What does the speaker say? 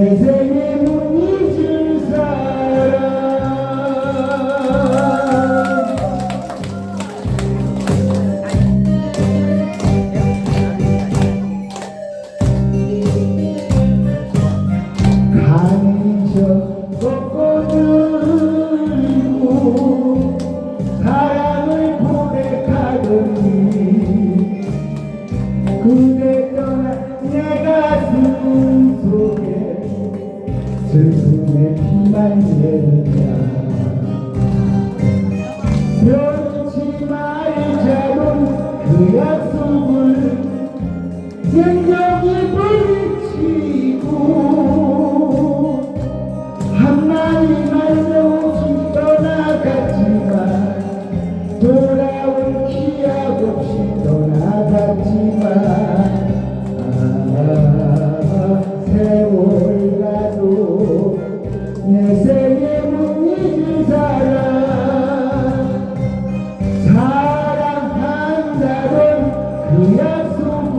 그대 그렇지만 이제는 그 약속을 생각